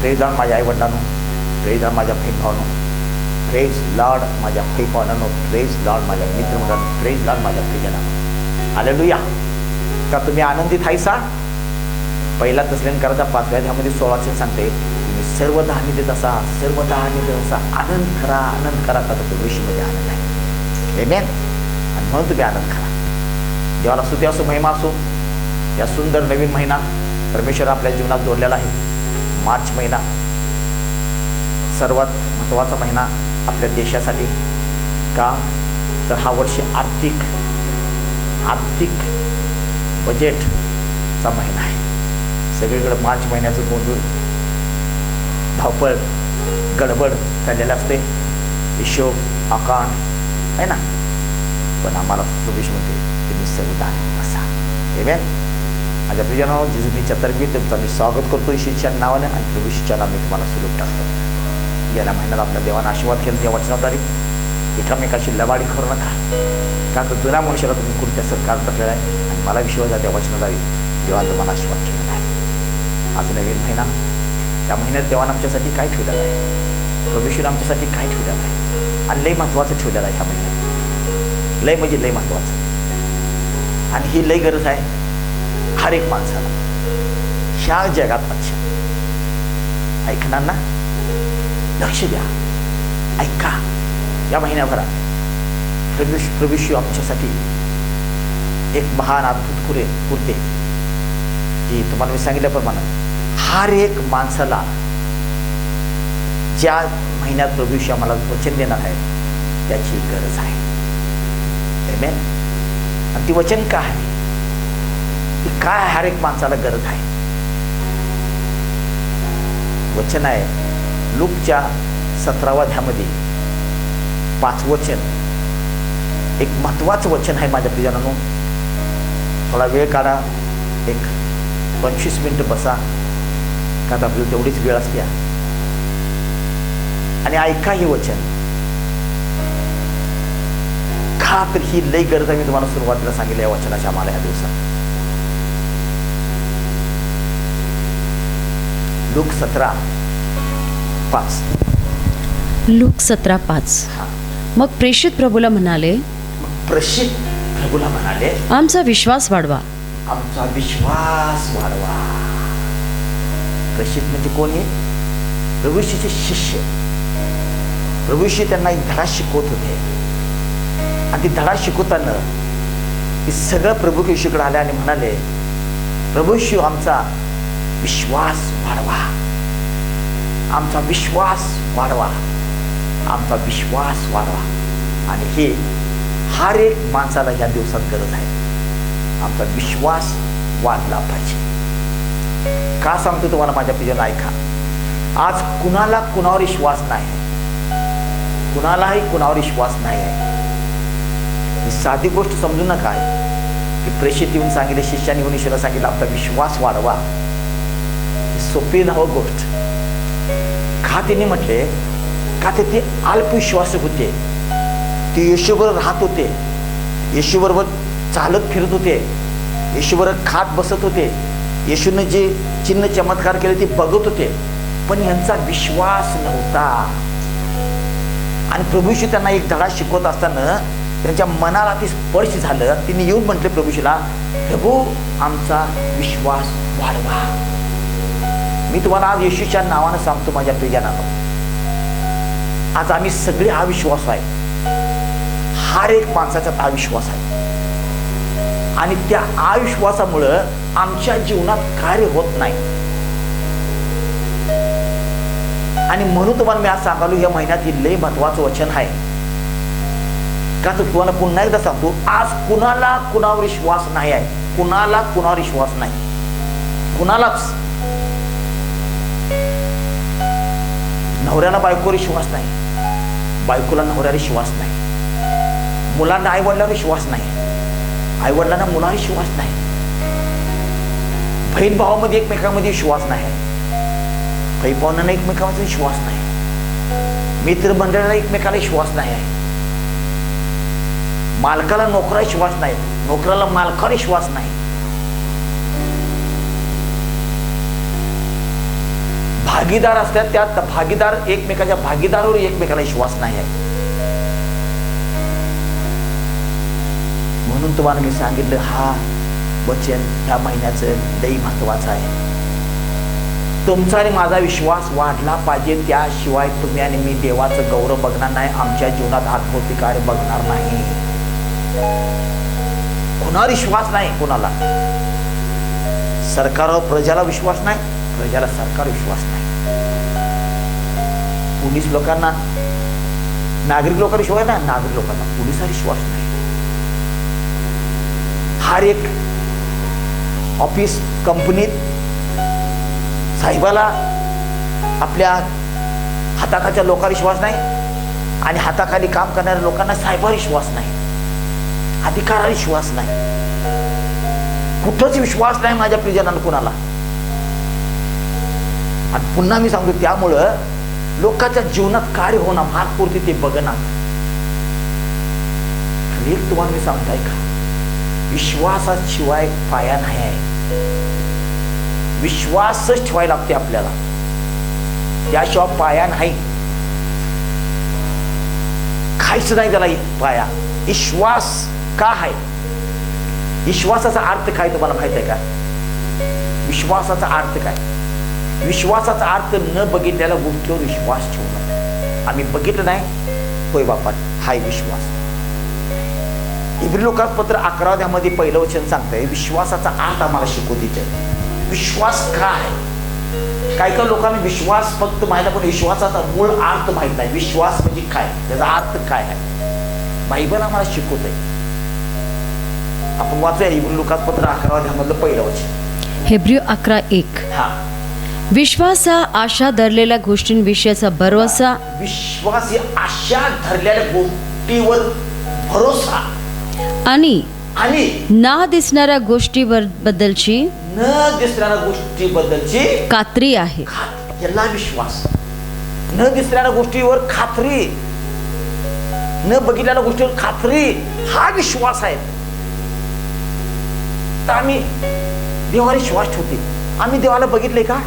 Praise Lord माझ्या आईवडिलांनो praise Lord माझ्या बहीण भावानो प्रेज लॉर्ड माझ्या भाई भावनांनो प्रेज लॉर्ड माझ्या मित्रमंडळांनो प्रेज लॉर्ड माझ्या प्रियजनांनो हालेलुया का तुम्ही आनंदित आहेसा पहिला तसलेन करायचा पाचव्या ध्यामध्ये सोळाशे सांगते तुम्ही सर्व धान्य देत असा सर्व दहानी देत असा आनंद करा आनंद करा का तर ऋषीमध्ये आनंद आहे Amen. आणि म्हणून तुम्ही आनंद करा देवाला सुती असो महिमा असो या सुंदर नवीन महिना परमेश्वर आपल्या जीवनात जोडलेला आहे मार्च महिना. सर्वात महत्त्वाचा महिना आपल्या देशासाठी. का? तर हा वर्ष आर्थिक आर्थिक बजेटचा महिना आहे. सगळीकडे मार्च महिन्याचं गोंधळ धावपळ गडबड झालेलं असते. हिशोब आकांड आहे ना? पण आम्हाला प्रवेश म्हणते तुम्ही सर्व असा एवेन माझ्या प्रियजनांनो जिजूनीच्या तर्फे तुमचं मी स्वागत करतो ईश्वरच्या नावाने आणि प्रभूशीच्या नावाने तुम्हाला सुलभ टाकतो. गेल्या महिन्यात आपल्या देवानं आशीर्वाद केला. त्या वचनाद्वारे एकामेकाशी लबाडी करू नका. का तर जुन्या मनुष्याला तुम्ही कोणत्या सरकार टाकलेला आहे आणि मला विश्वास आहे त्या वचनाद्वारे देवाने तुम्हाला आशीर्वाद केलेला आहे आज नवीन महिना. त्या महिन्यात देवानं आमच्यासाठी काय ठेवलेलं आहे प्रभूशीनं आमच्यासाठी काय ठेवलेलं आहे आणि लय महत्त्वाचं ठेवलेलं आहे ह्या महिन्यात. लय म्हणजे लय महत्त्वाचं. आणि ही लय गरज आहे. हर एक माणसाला. ह्या जगात अच्छा ऐकणार ना? लक्ष द्या. ऐका. या महिन्याभरात प्रभू प्रभूशी आमच्यासाठी एक महान अद्भुत कुरे कुर्ते की तुम्हाला मी सांगितल्याप्रमाणे हर एक माणसाला ज्या महिन्यात प्रभूशी आम्हाला वचन देणार आहे त्याची गरज आहे. आणि ती वचन काय आहे? काय हर एक माणसाला गरज आहे? वचन आहे. लूकच्या सतरावाध्यामध्ये पाच वचन. एक महत्वाचं वचन आहे माझ्या प्रियजनानो. थोडा वेळ काढा. एक पंचवीस मिनटं बसा. का तर आपल्याला तेवढीच वेळ असते. आणि ऐका हे वचन. खा तर ही लई गरज आहे मी तुम्हाला सुरुवातीला सांगितलं या वचनाच्या आम्हाला या दिवसात. लूक सतरा पाच. लूक सतरा पाच. मग प्रेषित प्रभूला म्हणाले प्रसिद्ध प्रभूला म्हणाले आमचा विश्वास वाढवा. आमचा विश्वास वाढवा. प्रसिद्ध म्हणजे कोण आहे प्रभूशीचे शिष्य. प्रभूशी त्यांना एक धडा शिकवत होते. आणि ती धडा शिकवताना ते सगळं प्रभू येशूकडे आले आणि म्हणाले प्रभू येशू आमचा विश्वास वाढवा. आमचा विश्वास वाढवा. आमचा विश्वास वाढवा. आणि हे हर एक माणसाला या दिवसात गरज आहे. आमचा विश्वास वाढला पाहिजे. का सांगतो तुम्हाला माझ्या पिजन ऐका. आज कुणाला कुणावर विश्वास नाही कुणालाही कुणावर विश्वास नाही आहे. ही साधी गोष्ट समजू नका. की प्रेषित येऊन सांगितले शिष्याने येऊन ईश्वरा सांगितलं आमचा विश्वास वाढवा. सोपी नाव गोष्ट. का तिने म्हटले का ते ते अल्पविश्वास होते. ते येशूबरोबर राहत होते. येशूबरोबर चालत फिरत होते. येशूबरोबर खात बसत होते. येशूने जे चिन्ह चमत्कार केले ते बघत होते. पण यांचा विश्वास नव्हता. आणि प्रभूशी त्यांना एक धडा शिकवत असताना त्यांच्या मनाला ते स्पर्श झालं. तिने येऊन म्हटले प्रभूशीला प्रभू आमचा विश्वास वाढवा. मी तुम्हाला आज येशूच्या नावानं सांगतो माझ्या प्रियजनानं. आज आम्ही सगळे अविश्वास आहे. हर एक माणसाचा अविश्वास आहे. आणि त्या अविश्वासामुळं आमच्या जीवनात कार्य होत नाही. आणि म्हणून तुम्हाला मी आज सांगालो या महिन्यातील लय महत्वाचं वचन आहे. का तर तुम्हाला पुन्हा एकदा सांगतो आज कुणाला कुणावर विश्वास नाही आहे. कुणाला कुणावर विश्वास नाही. कुणालाच. नवऱ्याला बायकोवर विश्वास नाही. बायकोला नवऱ्यावर विश्वास नाही. मुलांना आईवडिलावर विश्वास नाही. आईवडिलांना मुलावर विश्वास नाही. बहीण भावामध्ये एकमेकांमध्ये विश्वास नाही. भाई भावनांना एकमेकांमध्ये विश्वास नाही. मित्र मंडळाला एकमेकाला विश्वास नाही. आहे मालकाला नोकरा विश्वास नाही. नोकराला मालकावर विश्वास नाही. भागीदार असतात त्यात भागीदार एकमेकाच्या भागीदारावर एकमेकाला विश्वास नाही आहे. म्हणून तुम्हाला मी सांगितलं हा वचन ह्या महिन्याचं लई महत्वाचं आहे. तुमचा आणि माझा विश्वास वाढला पाहिजे त्याशिवाय तुम्ही आणि मी देवाचं गौरव बघणार नाही आमच्या जीवनात आत्मोती कार्य बघणार नाही. कुणावर विश्वास नाही कोणाला? सरकारवर प्रजाला विश्वास नाही प्रजाला सरकार विश्वास नाही. पोलीस लोकांना नागरिक लोकांना शिवाय नाही नागरिक लोकांना पोलिसांवर विश्वास नाही. हर एक ऑफिस कंपनीत साहेबाला आपल्या हाताखाच्या लोकांना विश्वास नाही आणि हाताखाली काम करणाऱ्या लोकांना साहेबावर विश्वास नाही. अधिकारावर विश्वास नाही. कुठंच विश्वास नाही माझ्या प्रिजनानं कुणाला. आणि पुन्हा मी सांगतो त्यामुळं लोकांच्या जीवनात कार्य होणं महापुरती ते बघणार एक तुम्हाला मी सांगताय का? विश्वासाशिवाय पाया नाही आहे. विश्वासच ठेवायला लागते आपल्याला. त्याशिवाय पाया नाही. खायचं नाही त्याला पाया. विश्वास का आहे? विश्वासाचा अर्थ काय तुम्हाला माहीत आहे का? विश्वासाचा अर्थ काय? विश्वासाचा अर्थ न बघितलेल्या गोष्टीवर विश्वास ठेवणं आम्ही बघितलं नाही. होय बापा हाय विश्वास. इब्री लोकांपत्र अकराव्यामध्ये पहिलं वचन सांगतंय विश्वासाचा अर्थ आम्हाला शिकवू देते विश्वास काय? काय काय लोकांना विश्वास फक्त माहीत आहे पण विश्वासाचा मूळ अर्थ माहीत नाही. विश्वास म्हणजे काय? त्याचा अर्थ काय आहे? बायबल आम्हाला शिकवत आहे आपण वाचूया इब्री लोकांपत्र अकराव्यामधलं पहिलं वचन. हेब्रियो अकरा एक. हा. विश्वास हा आशा धरलेल्या गोष्टींविषयीचा भरवसा. विश्वास ही आशा धरलेल्या गोष्टीवर भरोसा. आणि आणि ना दिसणाऱ्या गोष्टीवर बद्दलची न दिसणाऱ्या गोष्टीबद्दलची कात्री आहे. खात याला विश्वास. न दिसणाऱ्या गोष्टीवर खात्री. न बघितलेल्या गोष्टीवर खात्री हा विश्वास आहे. तर आम्ही देवावर विश्वास ठेवते आम्ही देवाला बघितले का?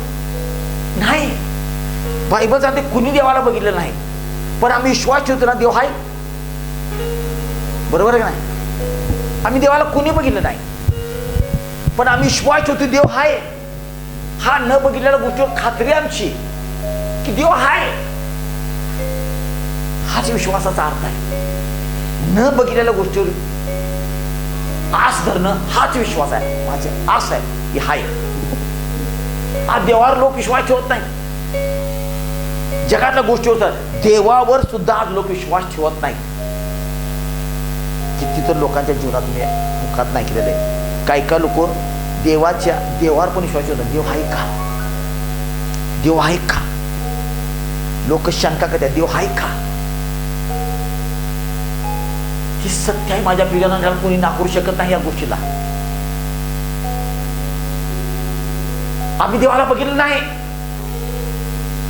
नाही. बायबल जाते कुणी देवाला बघितलं नाही. पण आम्ही विश्वास ठेवतो ना देव आहे बरोबर आहे का नाही? आम्ही देवाला कुणी बघितलं नाही. पण आम्ही विश्वास ठेवतो देव आहे हा न बघितलेल्या गोष्टीवर खात्री आमची की देव आहे हाच विश्वासाचा अर्थ आहे. न बघितलेल्या गोष्टीवर आस धरणं हाच विश्वास आहे. माझी आस आहे की हाय. हा देवावर लोक विश्वास ठेवत नाही. जगातल्या गोष्टी होतात देवावर सुद्धा आज लोक विश्वास ठेवत नाही. किती तर लोकांच्या जीवनात मी मुखात नाही केलेलं आहे. काही काही लोक देवाच्या देवावर पण विश्वास ठेवतात. देव आहे का? देव आहे का? लोक शंका करतात. देव आहे का? ही सत्य आहे माझ्या प्रियांना कोणी नाकारू शकत नाही या गोष्टीला. आम्ही देवाला बघितलं नाही.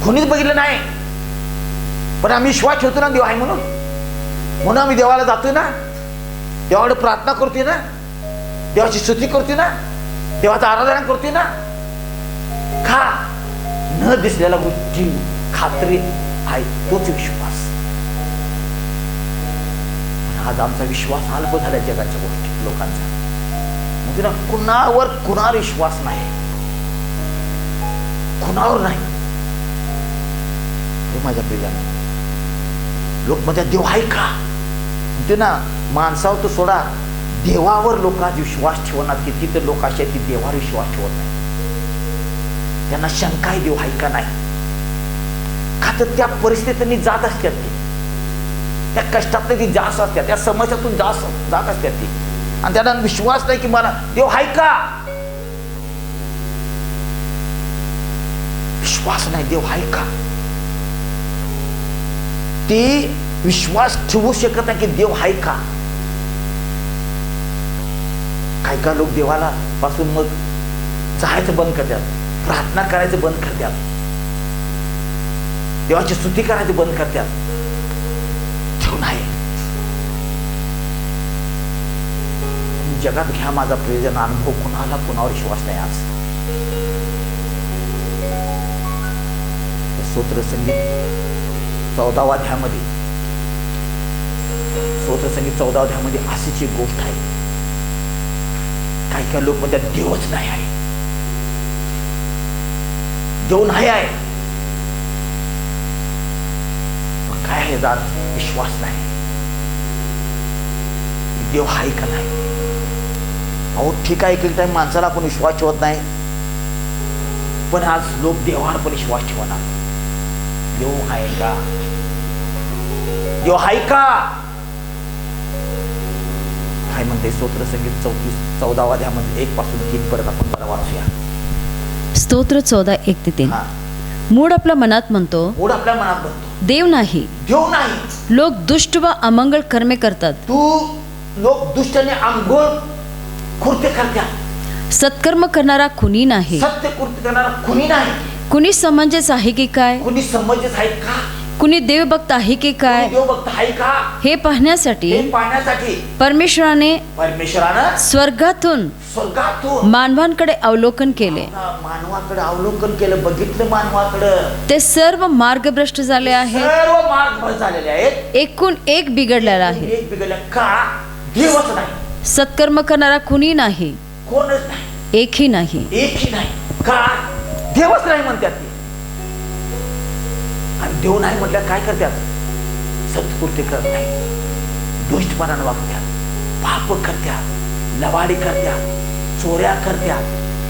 कोणीच बघितलं नाही. पण आम्ही विश्वास ठेवतो ना देव आहे म्हणून. म्हणून आम्ही देवाला जातोय ना. देवाकडे प्रार्थना करतोय ना. देवाची स्तुती करतोय ना. देवाचा आराधना करतोय ना. का? न दिसलेल्या गोष्टी खात्री आहे तोच विश्वास. आज आमचा विश्वास अल्प झाला जगाच्या गोष्टी लोकांचा. म्हणजे ना कुणावर कुणावर विश्वास नाही. कुणावर नाही. हे माझ्या प्रियाने. लोक म्हणजे देव आहे का? म्हणते ना माणसावर तर सोडा. देवावर लोक आज विश्वास ठेवणार किती तर लोक असे की देवावर विश्वास ठेवत नाही. त्यांना शंका आहे देव आहे का नाही? का तर त्या परिस्थितींनी जात असतात ती. त्या कष्टात ती जास्त असतात त्या समस्यातून जास्त जात असतात ती. आणि त्यांना विश्वास नाही की मला देव आहे का? विश्वास नाही देव आहे का? ते विश्वास ठेवू शकत नाही की देव आहे का? काय काय लोक देवाला पासून मग जायचं बंद करतात प्रार्थना करायचं बंद करतात देवाची स्तुती करायचं बंद करतात. ठेवून नाही. जगात घ्या माझा प्रयोजन अनुभव कुणाला कुणावर विश्वास नाही आज. स्तोत्र संगीत चौदावा ध्यामध्ये स्तोत्र संगीत चौदावा ध्यामध्ये अशीच एक गोष्ट आहे. काही काही लोक म्हणतात देवच नाही आहे. देव नाही आहे. काय आहे जात विश्वास नाही. देव आहे का नाही? अहो ठीक आहे एक टाइम माणसाला आपण विश्वास ठेवत नाही. पण आज लोक देवावर पण विश्वास ठेवणार. देव आहे का देव आहे का काय म्हणते स्तोत्र संगीत चौतीस चौदावा अध्यामध्ये एक पासून तीन परत आपण जरा वाचूया. स्तोत्र चौदा एक ते तीन. हा. मूड आपल्या मनात म्हणतो ओढ आपल्या मनात बनतो देव नाही. देव नाही. लोक दुष्ट व अमंगळ कर्मे करतात. तू लोक दुष्टाने आंघोळ कृत्य करत्या सत्कर्म करणारा कुणी नाही. सत्य कृत्य करणारा कुणी नाही? कुणी समंजस आहे की काय? कुणी समजच आहे का? कुणी देवभक्त आहे की काय? देव भक्त आहे का? हे पाहण्यासाठी हे पाहण्यासाठी परमेश्वराने परमेश्वरानं स्वर्गातून स्वर्गातून मानवांकडे अवलोकन केले. मानवाकडे अवलोकन केलं बघितलं मानवाकडं. ते सर्व मार्गभ्रष्ट झाले आहे सर्व मार्ग भर झालेले आहेत. एकूण एक बिघडलेला आहे. एक बिघडल्या का देवच नाही. सत्कर्म करणारा कुणी नाही. कोणच नाही. एकही नाही. एकही नाही. का? देवच नाही म्हणतात ते. आणि देव नाही म्हटलं काय करतात? सत्कृत्य करत नाही. दुष्टपणानं वागत्यात पाप करत्यात लवाडी करत्यात चोऱ्या करत्यात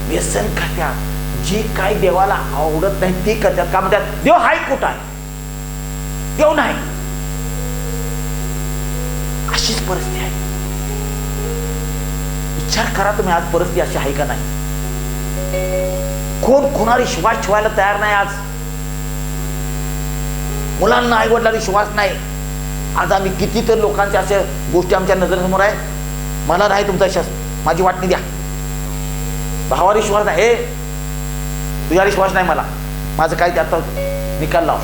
व्यसन करत्यात जे काय देवाला आवडत नाही ते करतात. का म्हणतात? देव हाय कुठं आहे? देव नाही. अशीच परिस्थिती आहे. विचार करा तुम्ही आज परिस्थिती अशी आहे का नाही? कोण कोणावर श्वास ठेवायला तयार नाही आज? मुलांना आई वडिलांनी श्वास नाही. आज आम्ही किती तर लोकांच्या अशा गोष्टी आमच्या नजरेसमोर आहे मला नाही तुमचा विश्वास. माझी वाटणी द्या. भावावर विश्वास नाही. हे तुझ्या विश्वास नाही मला. माझं काय त्याचा निकाल लाव.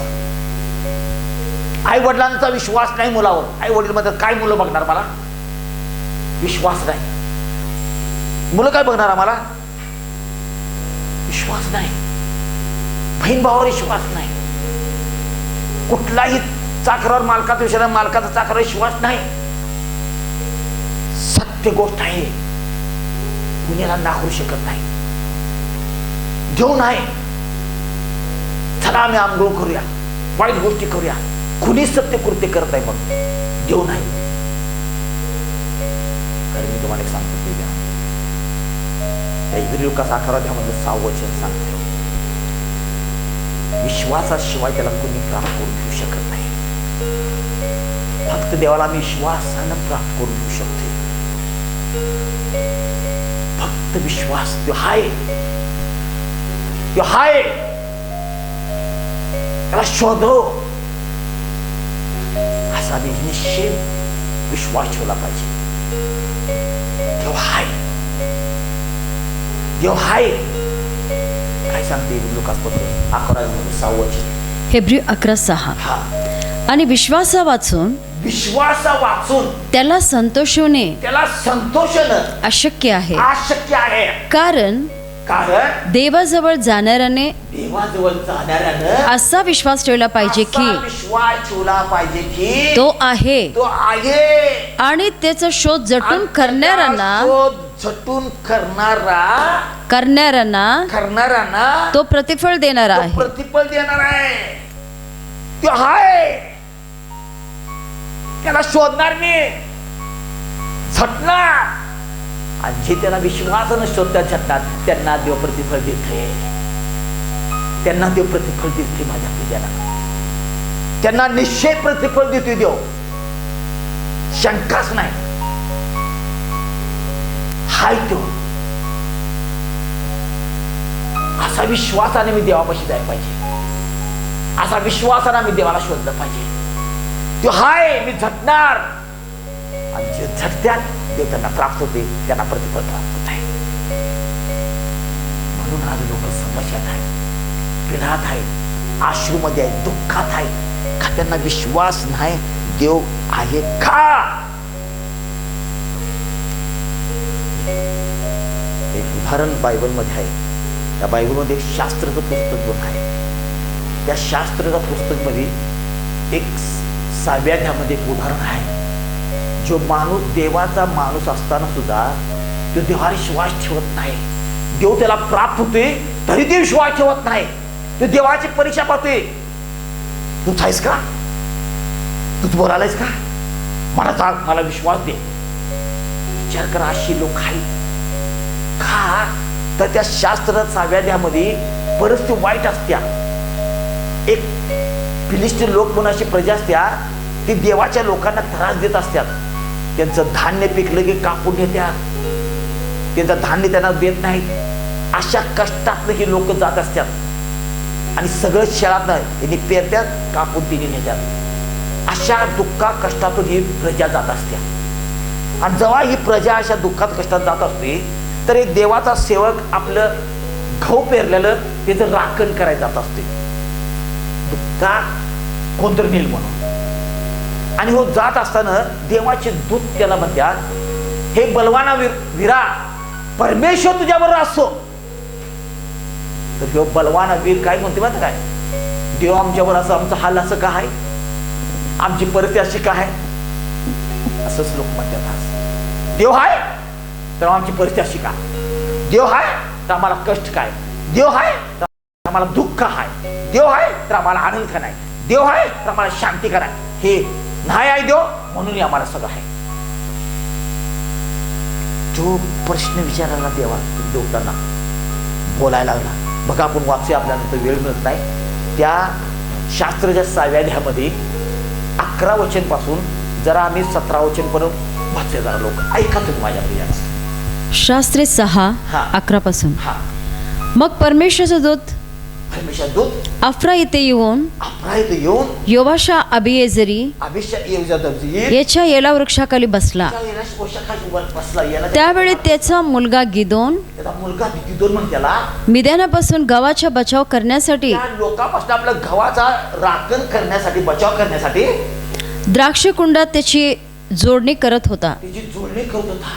आई वडिलांचा विश्वास नाही मुलावर. आई वडील म्हणतात काय मुलं बघणार मला? विश्वास नाही. मुलं काय बघणार आम्हाला? विश्वास नाही. बहीण भावावर विश्वास नाही. कुठलाही चाकरावर मालकाचा विषय मालकाचा चाकरावर विश्वास नाही. सत्य गोष्ट आहे. कुणाला नाकारू शकत नाही. देऊ नाही चला आम्ही आंघोळ करूया. वाईट गोष्टी करूया. कुणी सत्य कृत्य करत आहे मग देऊ नाही कारण मी तुम्हाला एक सांगतो इब्री लुकास अकरा त्यामध्ये सावचन सांगतो. विश्वासाशिवाय त्याला कोणी प्राप्त करून घेऊ शकत नाही. फक्त देवाला आम्ही विश्वासानं प्राप्त करून घेऊ शकतो. फक्त विश्वास. तो हाय. तो हाय. त्याला शोधो. असा मी निश्चित विश्वास ठेवला पाहिजे. पत्र अकरा सावच हेब्री अकरा सहा आणि विश्वासा वाचून विश्वासा वाचून त्याला संतोषवणे त्याला संतोषणं अशक्य आहे अशक्य आहे कारण कारण देवाजवळ जाणाऱ्याने देवाजवळ जाणाऱ्यानं असा विश्वास ठेवला पाहिजे की विश्वास ठेवला पाहिजे की तो आहे तो आहे आणि त्याचा शोध आणि करणाऱ्यांना झटून करणारा करणाऱ्यांना करणाऱ्यांना तो प्रतिफळ देणारा तो आहे. प्रतिफल देणार आहे. तो आहे त्याला शोधणार मी. झटणार आणि जे त्याला विश्वासानं शोधतात झटणार त्यांना देव प्रतिफल देते त्यांना देव प्रतिफल देते माझ्या तुझ्याला त्यांना निश्चय प्रतिफल देतोय देव. शंकाच नाही. हाय तो असा विश्वासाने मी देवापाशी जायला पाहिजे. असा विश्वासाने मी देवाला शोधलं पाहिजे. तो हाय मी झटणार. आणि जे झटत्यात देव त्यांना प्राप्त होते त्यांना प्रतिफल प्राप्त होत आहे. म्हणून आज लोक समस्यात आहेत पिढात आहेत आश्रूमध्ये आहेत दुःखात आहेत. का त्यांना विश्वास नाही देव आहे का? एक उदाहरण बायबलमध्ये आहे. त्या बायबलमध्ये एक शास्त्राचं पुस्तक पण आहे. त्या शास्त्राच्या पुस्तकमध्ये एक साव्याध्यामध्ये एक उदाहरण आहे. जो माणूस देवाचा माणूस असताना सुद्धा तो देवावर विश्वास ठेवत नाही. देव त्याला प्राप्त होते तरी ते विश्वास ठेवत नाही. तो देवाची परीक्षा पाहते तू आहेस का? तू बोलायलायस का? मला सांग मला विश्वास दे. विचार करा अशी लोक आहेत. का तर त्या शास्त्र व्याध्यामध्ये परिस्थिती वाईट असत्या. एक फिलिस्टीन लोक म्हणून अशी प्रजा असत्या ती देवाच्या लोकांना त्रास देत असतात त्यांचं धान्य पिकलं की कापून घेत्या. त्यांचं धान्य त्यांना देत नाहीत. अशा कष्टातनं ही लोक जात असतात आणि सगळं शेळातनं यांनी पेरत्यात कापून तिने नेत्यात अशा दुःखा कष्टातून ही प्रजा जात असत्या. आणि जेव्हा ही प्रजा अशा दुःखात कष्टात जात असते तर एक देवाचा सेवक आपलं घाऊ पेरलेलं त्याचं राखण करायला जात असते. का कोणतरी नेल म्हणून. आणि हो जात असताना देवाचे दूत त्याला म्हणतात हे बलवाना वीर वीरा परमेश्वर तुझ्याबरोबर असो. तर ह्यो बलवाना वीर काय म्हणते माहिती काय देव आमच्यावर असं आमचा हाल असं का आहे? आमची परिस्थिती अशी का आहे? असंच लोक म्हणतात देव आहे तर आमची परिस्थिती अशी का? देव आहे तर आम्हाला कष्ट काय? देव आहे तर आम्हाला दुःख आहे देव आहे तर आम्हाला आनंद का नाही. देव आहे तर आम्हाला शांती का नाही हे नाही आहे देव म्हणून आम्हाला सगळं आहे. जो प्रश्न विचारायला देवा देवताना बोलायला लागला. बघा आपण वाचूया आपल्याला तर वेळ मिळत नाही. त्या शास्त्राच्या साव्याध्यामध्ये अकरा वचनपासून जरा आम्ही सतरा वचन जरा लोक. ऐका तुम्ही माझ्या प्रिया शास्त्रे सहा. अकरा पासून मग परमेश्वराचा दूत? परमेश्वर दूत? अफ्रा येथे येऊन आपला इथे येऊन योवाशा दर्जी याच्या येला वृक्षाखाली बसला. त्यावेळी त्याचा मुलगा गिदोन मुलगा दोन म्हण त्याला मिद्यानापासून गावाचा बचाव करण्यासाठी लोकांपासून आपल्या गव्हाचा राखण करण्यासाठी बचाव करण्यासाठी द्राक्ष कुंडात त्याची जोडणी करत होता. त्याची जोडणी करत होता.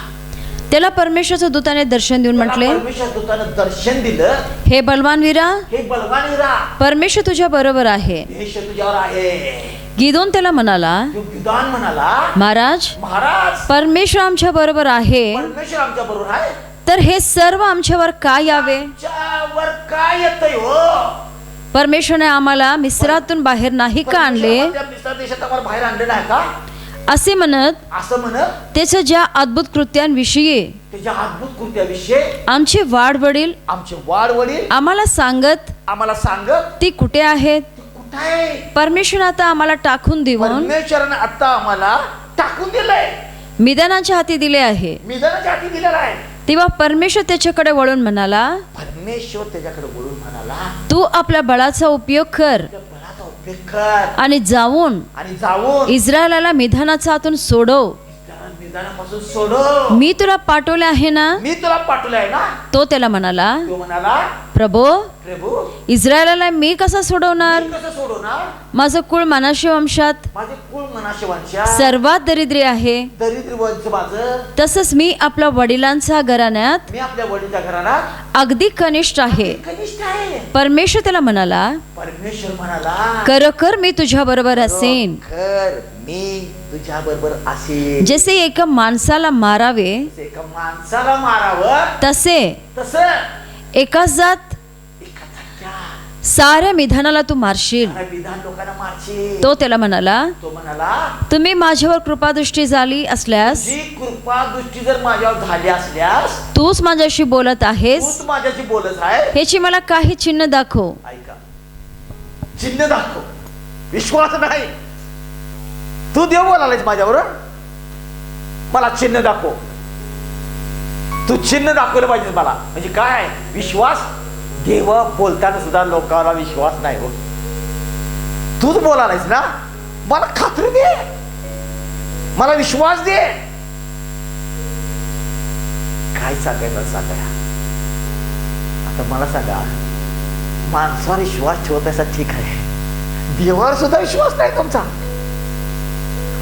त्याला परमेश्वराच्या दूताने दर्शन देऊन म्हटले त्याला परमेश्वर दूतानं दर्शन दिलं. हे बलवानवीरा हे बलवान रा परमेश्वर तुझ्या बरोबर आहे. देश तुझ्यावर आहे. गिदोन त्याला म्हणाला तो विधान म्हणाला महाराज महाराज परमेश्वर आमच्या बरोबर आहे. परमेश्वर आमच्या बरोबर आहे. तर हे सर्व आमच्यावर का यावे? आमच्यावर काय येतंय हो? परमेश्वरने आम्हाला मिस्रातून बाहेर नाही का आणले? मिस्र देशात आम्हाला बाहेर आणले नाही का? असे म्हणत असं म्हणत त्याच्या ज्या अद्भुत कृत्यांविषयी त्याच्या अद्भुत कृत्याविषयी आमचे वाढवडील आमचे वाड वडील आम्हाला सांगत आम्हाला सांगत ती कुठे आहेत? ते कुठं आहे? परमेश्वर आता आम्हाला टाकून देऊन परमेश्वराने आता आम्हाला टाकून दिलंय. मिदानाच्या हाती दिले आहे. मिदानाच्या हाती दिलेला आहे. तेव्हा परमेश्वर त्याच्याकडे वळून म्हणाला परमेश्वर त्याच्याकडे बोलून म्हणाला तू आपल्या बळाचा उपयोग कर. आणि जाऊन आणि जाऊन इस्रायलाला मिधानाचा हातून सोडव. सोडव. मी तुला पाठवले आहे ना? मी तुला पाठवलंय ना? तो त्याला म्हणाला तो म्हणाला प्रभो प्रभू इस्रायलाला मी कसा सोडवणार? मी कसं सोडवणार? माझं कुळ मानाशी वंशात माझे कुळ मनाशे वंशा सर्वात दरिद्री आहे. दरिद्र वंश माझं. तसंच मी आपल्या वडिलांचा घराण्यात मी आपल्या वडीलच्या घरात अगदी कनिष्ठ आहे. कनिष्ठ आहे. परमेश्वर त्याला म्हणाला परमेश्वर म्हणाला कर कर मी तुझ्या बरोबर असेन. मी तुझ्या बरोबर जसे एका माणसाला मारावे एका माणसाला मारावं तसे तस जात एका धक्क्या साऱ्या मिधानाला तू मारशील. विधान लोकांना तो त्याला म्हणाला तो म्हणाला तुम्ही माझ्यावर कृपादृष्टी झाली असल्यास जी कृपा दृष्टी जर माझ्यावर झाली असल्यास तूच माझ्याशी बोलत आहेस. तूच माझ्याशी बोलत आहे. ह्याची मला काही चिन्ह दाखव. ऐका. चिन्ह दाखव. विश्वास नाही. तू देव बोलायलास माझ्याबरोबर मला चिन्ह दाखव. तू चिन्ह दाखवलं पाहिजे मला. म्हणजे काय विश्वास? देव बोलताना सुद्धा लोकांना विश्वास नाही हो. तूच बोलायलास ना? मला खात्री दे. मला विश्वास दे. काय सांगायचं सांगा आता मला सांगा. माणसावर विश्वास ठेवत असा ठीक आहे. देवावर सुद्धा विश्वास नाही तुमचा.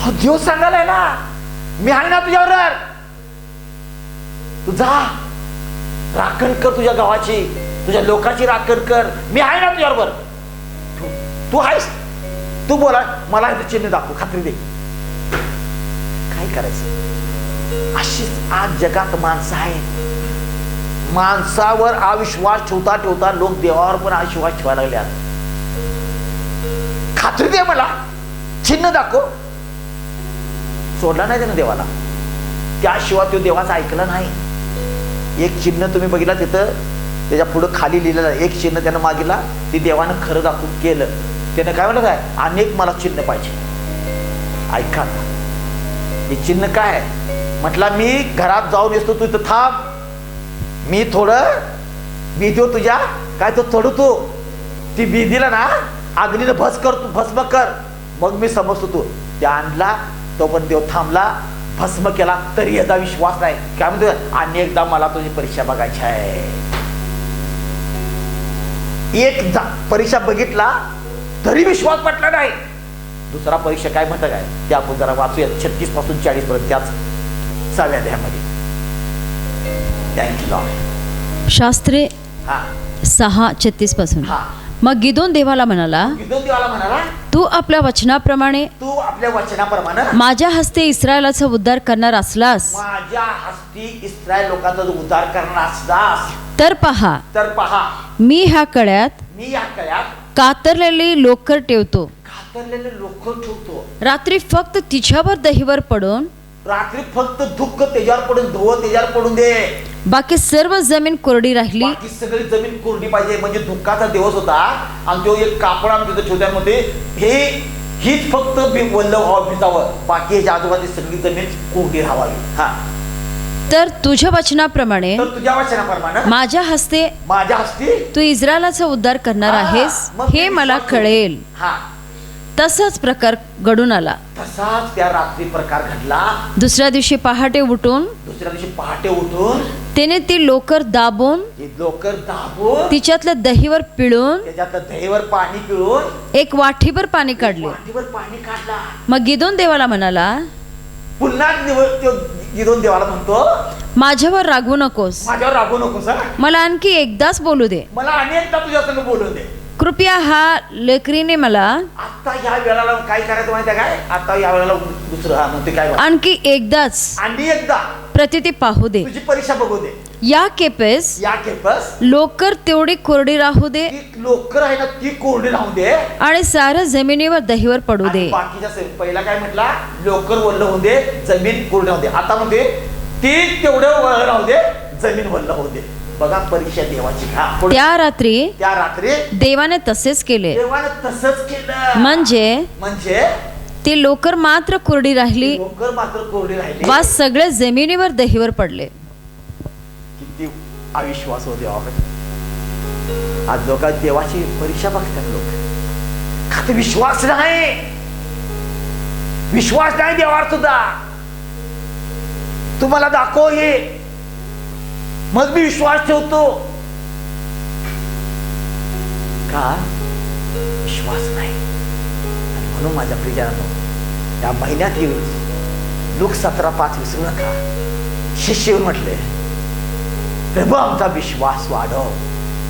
हा देव सांगायलाय ना मी आहे ना तुझ्यावर तू जा राखण कर तुझ्या गावाची तुझ्या लोकांची राखण कर. मी आहे ना तुझ्यावर तू आहेस. तू बोला मला हे चिन्ह दाखव खात्री दे. काय करायचं? अशीच आज जगात माणसं आहेत. माणसावर अविश्वास ठेवता ठेवता लोक देवावर पण अविश्वास ठेवायला लागले खात्री दे मला. चिन्ह दाखव. सोडला नाही त्यानं देवाला. त्याशिवाय तो देवाचं ऐकलं नाही. एक चिन्ह तुम्ही बघितला तिथं त्याच्या पुढं खाली लिहिलेलं एक चिन्ह त्यानं मागितला ते देवानं खरं दाखवून केलं. त्यानं काय म्हणत काय? अनेक मला चिन्ह पाहिजे. ऐका हे चिन्ह काय? म्हटला मी घरात जाऊन येतो तू इथं थांब. मी थोडं विधी तुझ्या. काय तो तोडतो ती? विधीला ना अग्नीनं भस कर तू भस्म कर. मग मी समजतो तू. त्या आणला तो पण देव थांबला भस्म केला तरी याचा विश्वास नाही. काय म्हणतो आणि एकदा मला तुझी परीक्षा बघायची आहे. एक परीक्षा बघितला तरी विश्वास पटला नाही. दुसरा परीक्षा काय म्हणतं काय? ते आपण जरा वाचूया छत्तीसपासून चाळीस पर्यंत त्याच सहाव्या अध्यायामध्ये. शास्त्रे हा. सहा छत्तीसपासून हा. मग गिदोन देवाला म्हणाला गिदोन देवाला म्हणाला तू आपल्या वचनाप्रमाणे तू आपल्या वचनाप्रमाणे माझ्या हस्ते इस्रायलाचा उद्धार करणार असलास. माझ्या हस्ती इस्रायल लोकांचा उद्धार करणार असलास. तर पहा तर पहा मी ह्या कळ्यात मी या कळ्यात कातरलेली लोकर ठेवतो. कातरलेले लोक ठेवतो. रात्री फक्त तिच्यावर दहीवर पडून रात्री फक्त दुःख त्याच्यावर पडून धुवं त्याच्यावर पडून दे. बाकी सर्व जमीन कोरडी राहिली. बाकी सगळी जमीन कोरडी पाहिजे. म्हणजे दुःखाचा दिवस होता. आणि तो एक कापड आम्ही तिथं छोट्यामध्ये हे हीच फक्त बी- वल्ल व्हावं भिजावं बाकी ह्याच्या आजूबाजू सगळी जमीन कोरडी राहावी. हा. तर तुझ्या वचनाप्रमाणे तर तुझ्या वचनाप्रमाणे माझ्या हस्ते माझ्या हस्ती तू इस्रायलाचा उद्धार करणार हा, आहेस मग हे मी मला विश्वास कळेल. हा. तसाच प्रकार घडून आला. तसाच त्या रात्री प्रकार घडला. दुसऱ्या दिवशी पहाटे उठून दुसऱ्या दिवशी पहाटे उठून त्याने ती लोकर दाबून ते लोकर दाबून तिच्यातल्या दहीवर पिळून त्याच्यात दहीवर पाणी पिळून एक वाटीभर पाणी काढले. वाटीवर पाणी काढला. मग गिदोन देवाला म्हणाला पुन्हा तो गिदोन देवाला म्हणतो माझ्यावर रागवू नकोस. माझ्यावर रागू नको सर मला आणखी एकदाच बोलू दे. मला अनेकदा तुझ्या संग बोलवून दे. कृपया हा लेकरीने मला आता या वेळेला काय करायचं माहिती काय? आता या वेळेला दुसरं हा म्हणते काय आणखी एकदाच आणि एकदा? प्रतिती पाहू दे. तुझी परीक्षा बघू दे. या केपेस या केपस? लोकर तेवढी कोरडी राहू दे. ती लोकर आहे ना ती कोरडी राहू दे. आणि सारं जमिनीवर दहीवर पडू आणि दे. बाकीच्या पहिला काय म्हटला? लोकर वल्ल होऊ दे जमीन कोरडी राहू दे. आता म्हणते ती तेवढं वळ राहू दे जमीन वल्ल होऊ दे. बघा परीक्षा देवाची हा पुढे. त्या रात्री त्या रात्री देवाने तसेच केले. देवानं तसंच केलं. म्हणजे? म्हणजे? ती लोकर मात्र कोरडी राहिली. लोकर मात्र कोरडी राहिली. वा सगळे जमिनीवर दहीवर पडले. किती अविश्वास होते आज लोक देवाची परीक्षा बघतात लोक. खात विश्वास नाही? विश्वास नाही देवावर सुद्धा तुम्हाला दाखव हे. मग मी विश्वास ठेवतो. का? विश्वास नाही. आणि म्हणून माझ्या प्रियानो या महिन्यात येऊन लोक सतरा पाच विसरू नका. शिष्य म्हटले प्रभू आमचा विश्वास वाढव.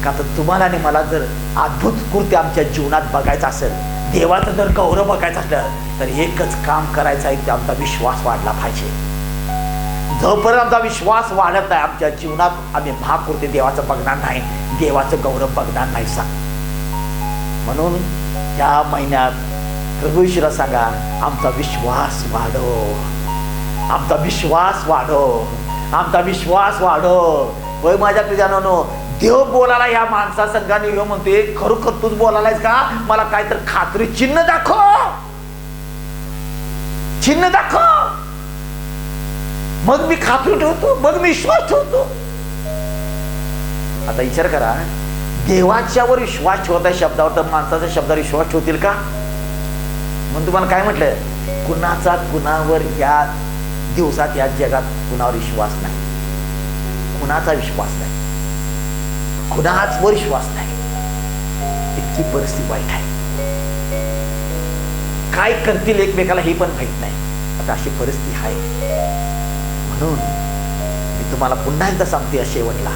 का तर तुम्हाला आणि मला जर अद्भुत कृत्य आमच्या जीवनात बघायचं असेल देवाचं जर गौरव बघायचं असलं तर एकच काम करायचं आहे ते आमचा विश्वास वाढला पाहिजे. जोपर्यंत आमचा विश्वास वाढत नाही आमच्या जीवनात आम्ही महाकृती देवाचं बघणार नाही देवाचं गौरव बघणार नाही सांग. म्हणून या महिन्यात प्रभू सांगा आमचा विश्वास वाढव आमचा विश्वास वाढव आमचा विश्वास वाढव होय माझ्या प्रियानो देव बोलायला ह्या माणसा संघाने ह्यो म्हणते खरोखर तूच बोलायलायस का? मला काय तर खात्री चिन्ह दाखव. चिन्ह दाखव. मग मी खात्री ठेवतो मग मी विश्वास ठेवतो. आता विचार करा देवाच्यावर विश्वास ठेवता शब्दावर तर माणसाचा शब्दावर विश्वास ठेवतील का? म्हणून तुम्हाला काय म्हटलं कुणाचा कुणावर या दिवसात या जगात कुणावर विश्वास नाही. कुणाचा विश्वास नाही. कुणाचवर विश्वास नाही. इतकी परिस्थिती वाईट आहे. काय करतील एकमेकाला हे पण माहीत नाही. आता अशी परिस्थिती आहे. म्हणून मी तुम्हाला पुन्हा एकदा सांगते या शेवटला.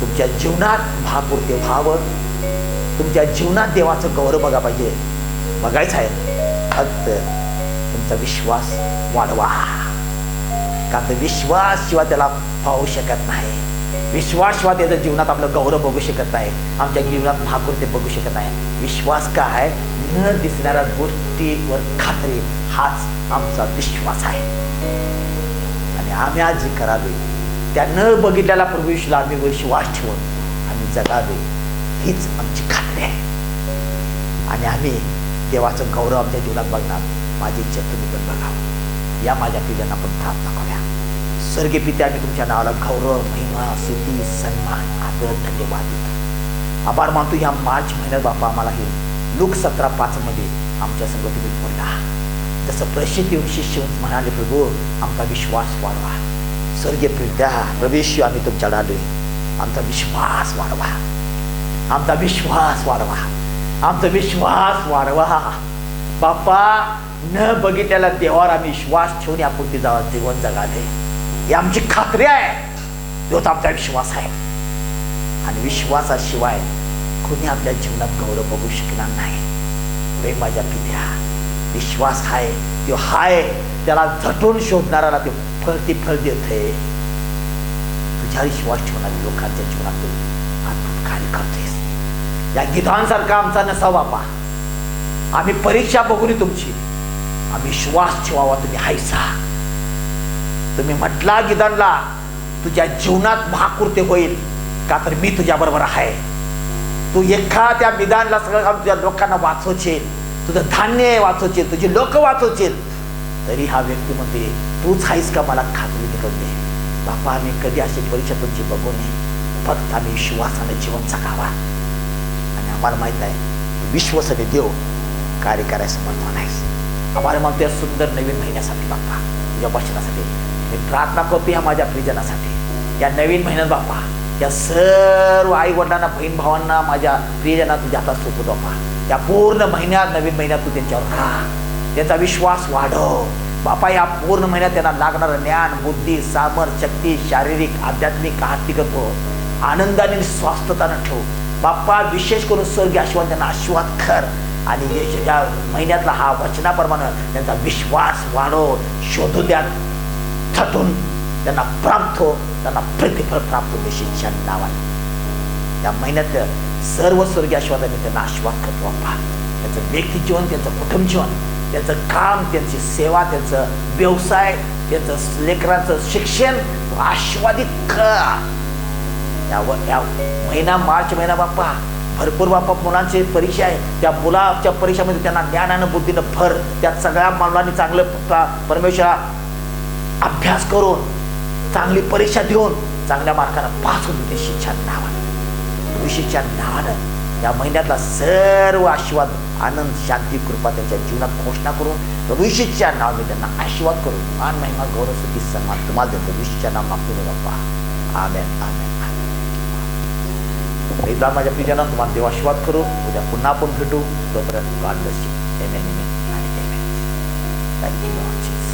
तुमच्या जीवनात महापुरते व्हावं. तुमच्या जीवनात देवाचं गौरव बघा पाहिजे. बघायचं आहे. फक्त तुमचा विश्वास वाढवा. का तर विश्वास शिवाय त्याला पाहू शकत नाही. विश्वास शिवाय त्याच्या जीवनात आपलं गौरव बघू शकत नाही. आमच्या जीवनात भाकूर ते बघू शकत नाही. विश्वास काय न दिसणाऱ्या गोष्टीवर खात्री. हाच आमचा विश्वास आहे. आणि आम्ही आज जे करावे त्या न बघितलेला प्रभूशीला आम्ही विश्वास ठेवून आम्ही जगावे हीच आमची खात्री आहे. आणि आम्ही देवाचं गौरव आमच्या जीवनात बघणार माझी इच्छा तुम्ही पण बघा. या माझ्या पिढ्यांना पण प्रार्थना करूया स्वर्गीय पित्या आम्ही तुमच्या नावाला गौरव महिमा स्तुती सन्मान आदर धन्यवाद आभार मानतो या मार्च महिन्यात बापा आम्हाला हे लोक सतरा पाच मध्ये आमच्या संग तुम्ही बोलला. तसं प्रसिद्ध येऊन शिष्य म्हणाले प्रभू आमचा विश्वास वाढवा. स्वर्गीय पिढ्या प्रवेश आम्ही तुमच्याकडे आलोय. आमचा विश्वास वाढवा. आमचा विश्वास वाढवा. आमचा विश्वास वाढवा. बाप्पा न बघितल्याला देवावर आम्ही विश्वास ठेवून यापुरती जावा जीवन जगाले. ही आमची खात्री आहे. तोच आमचा विश्वास आहे. आणि विश्वासाशिवाय कोणी आपल्या जीवनात गौरव बघू शकणार नाही. रे माझ्या पित्या विश्वास हाय तो हाय त्याला झटून शोधणाऱ्याला ते फळ ती फळ देते. तुझ्या विश्वास ठेवणारी लोकांच्या जीवनात अद्भुत कार्य करतेस. या गिधांसारखा आमचा नसा बापा आम्ही परीक्षा बघून तुमची. आम्ही श्वास ठेवावा तुम्ही हायसा तुम्ही म्हटला गीतांना तुझ्या जीवनात महाकृती होईल का तर मी तुझ्या बरोबर आहे. तू एखाद्या विधानला सगळं काम तुझ्या लोकांना वाचवशील. तुझं धान्य वाचवचे तुझी लोक वाचवचे तरी हा व्यक्ती म्हणते तूच आहेस का मला खात्री निघून दे? बापा आम्ही कधी अशी परीक्षा तुमची बघू नये. फक्त आम्ही विश्वासाने जीवन जगावा. आणि आम्हाला माहीत आहे तू विश्वासाने देव कार्य करायचं समर्थ आहेस आम्हाला मग त्या सुंदर नवीन महिन्यासाठी बाप्पा तुझ्या वचनासाठी. मी प्रार्थना करतो या माझ्या प्रियजनासाठी. या नवीन महिन्यात बाप्पा या सर्व आई वडिलांना बहीण भावांना माझ्या प्रियजना तुझ्या हातात सोपू बाप्पा. या पूर्ण महिन्यात नवीन महिन्यात तू त्यांच्यावर खा. त्यांचा विश्वास वाढव. बापा या पूर्ण महिन्यात त्यांना लागणारं ज्ञान बुद्धी सामर्थ शक्ती शारीरिक आध्यात्मिक आर्थिकत्व आनंदाने स्वास्थतानं ठेव. बाप्पा विशेष करून स्वर्गीय आशीर्वाद त्यांना आशीर्वाद कर. आणि या महिन्यातला हा वचनाप्रमाणे त्यांचा विश्वास वाढव शोधू द्या थटून. त्यांना प्राप्त हो त्यांना प्रतिफळ प्राप्त होते देशीच्या नावाने त्या महिन्यात सर्व स्वर्गीय आशीर्वादाने त्यांना आश्वाद करतो बाप्पा. त्यांचं व्यक्ती जीवन त्यांचं कुटुंब जीवन त्यांचं काम त्यांची सेवा त्यांचं व्यवसाय त्यांचं लेकरांचं शिक्षण आश्वादित आशीर्वादित कर. या महिना मार्च महिना बाप्पा भरपूर बाप्पा मुलांची परीक्षा आहे. त्या मुलाच्या परीक्षामध्ये त्यांना ज्ञानानं बुद्धीनं भर. त्या सगळ्या मुलांनी चांगलं परमेश्वरा अभ्यास करून चांगली परीक्षा देऊन चांगल्या मार्कानं पास होऊन शिक्षण नावानं. ऋषीच्या नावानं या महिन्यातला सर्व आशीर्वाद आनंद शांती कृपा त्यांच्या जीवनात घोषणा करून ऋषीच्या नावाने त्यांना आशीर्वाद करून मान महिमा गौरव सुखी सन्मान तुम्हाला देतो. ऋषीच्या नाव मागतो बाप्पा आमेन आमेन आमेन. एकदा माझ्या प्रियानं तुम्हाला देव आशीर्वाद करू. उद्या पुन्हा आपण भेटू. तोपर्यंत God bless you M N आणि एन थँक्यू लॉर्ड